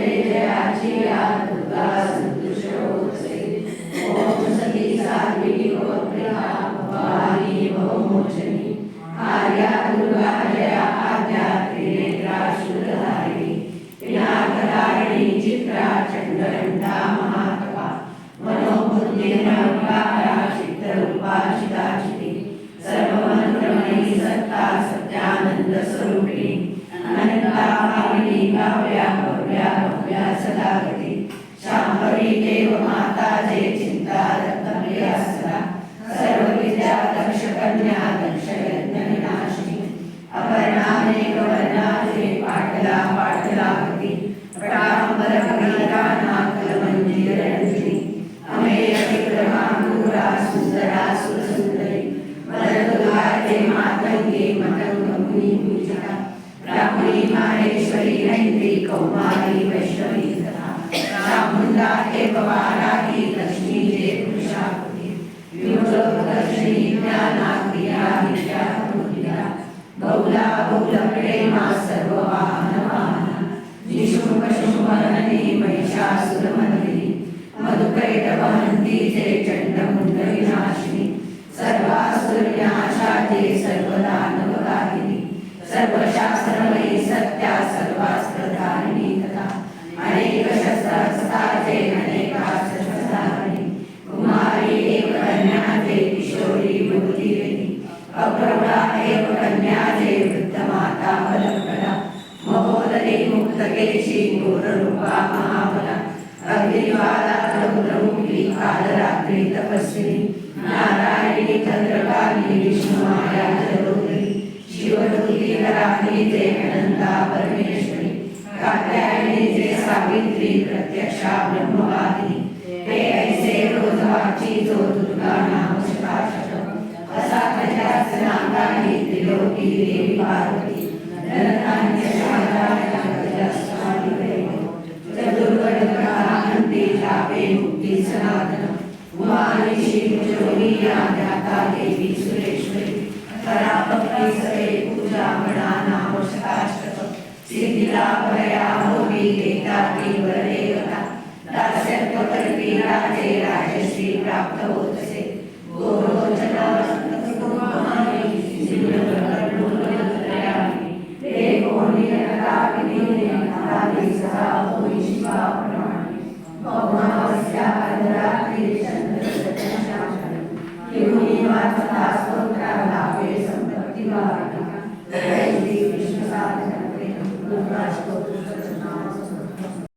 जय जयाची या दुर्गा संतुष्ट भव्या सदा गती देव माता चिंता सदा सर्व विद्या दक्ष कन्या दक्ष यज्ञ विनाशिनी अपर्णाने गवर्णाचे पाटला पाटला गती पटांबर कविता नाकल मंजिर रंजनी अमेय सुंदरा सुरसुंदरी मतंगमुनी पूजिता ब्राह्मणी माहेश्वरी नैत्री कौमारी वैष्णवी तथा चामुंडा एव वाराही लक्ष्मी जे पुरुषापती विमुलदर्शिनी ज्ञाना क्रिया विद्या मुद्रा बहुला बहुल प्रेमा सर्व वाहन वाहन निशुंभ शुंभननी महिषासुरमर्दिनी मधुकैटवहन्ती जे चण्डमुण्ड विनाशिनी सर्वासुरविनाशाचे सर्वदानव सर्वशास्त्रमयी सत्या सर्वास्त्रधारिणी तथा अनेक शस्त्रास्त्राचे अनेकास्त्रधारिणी कुमारी एक कन्याचे किशोरी बुद्धिवेदी अप्रौढा एक कन्याचे वृद्धमाता फलप्रदा महोदरी मुक्तकेशी घोररूपा महाबला। अग्निवाला रौद्रमुखी कालरात्री तपस्विनी। कराणी अनंता परमेश्वरी कात्यायनी जे सावित्री प्रत्यक्षा ब्रह्मवादिनी हे ऐसे रोजवाची जो दुर्गा नाम शताशतम असा त्याच्या नागाही त्रिलोकी देवी पार्वती धनधान्य शारदाया गजस्वामी वैभव चतुर्गणकान्ती जापे मुक्ती सनातन उमानिशी मुजोगी आध्याता सिद्धिला भया देता ती वरदेवता दास्यत्व कल्पी राजे राजश्री प्राप्त होतसे गोरोचन कुटुंबानी सिद्धकर्णुलत्रयामी संपत्ती वार्ता livrai-nos de.